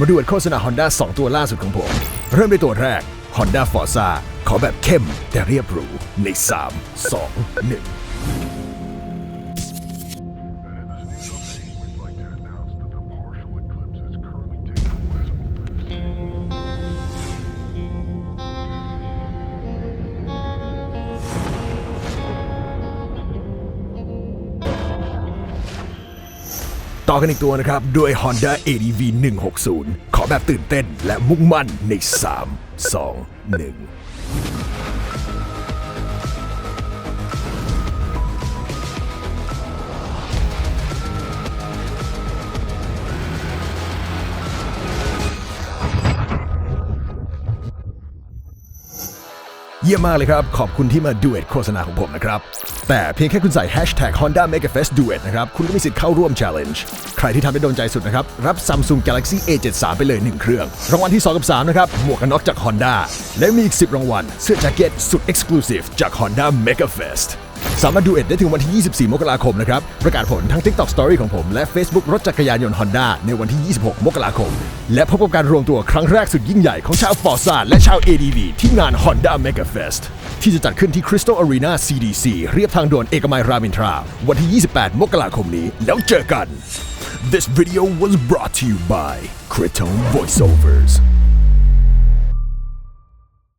มาดูโฆษณา Honda 2 ตัวล่าสุดของผม เริ่มด้วยตัวแรก Honda Forza ขอแบบเข้มแต่เรียบหรูใน 3 2 1 ต่อกันอีกตัวนะครับ ด้วย Honda ADV 160 ขอแบบตื่นเต้นและมุ่งมั่นใน 3 2 1 เยี่ยมมากเลยครับ ขอบคุณที่มาดูเอ t โฆษณาของผมนะครับ แต่เพียงแค่คุณใส่ hashtag Honda Megafest Duet นะครับ คุณก็มีสิทธิ์เข้าร่วม challenge ใครที่ทำได้โดนใจสุดนะครับ รับ Samsung Galaxy A73 ไปเลย 1 เครื่อง รางวัลที่ 2 กับ 3 นะครับ หมวกกันน็อกจาก Honda และมีอีก 10 รางวัล เสื้อแจ็คเก็ตสุด exclusive จาก Honda Megafest สามารถดูเอ็ดได้ถึงวันที่ 24 มกราคมนะครับ ประกาศผลทั้ง TikTok Story ของผมและ Facebook รถจักรยานยนต์ Honda ในวันที่ 26 มกราคม และพบกับการรวมตัวครั้งแรกสุดยิ่งใหญ่ของชาว Forza และชาว ADV ที่งาน Honda Mega Fest ที่จะจัดขึ้นที่ Crystal Arena CDC เรียบทางด่วนเอกมัยรามอินทรา วันที่ 28 มกราคมนี้ แล้วเจอกัน This video was brought to you by Critone Voiceovers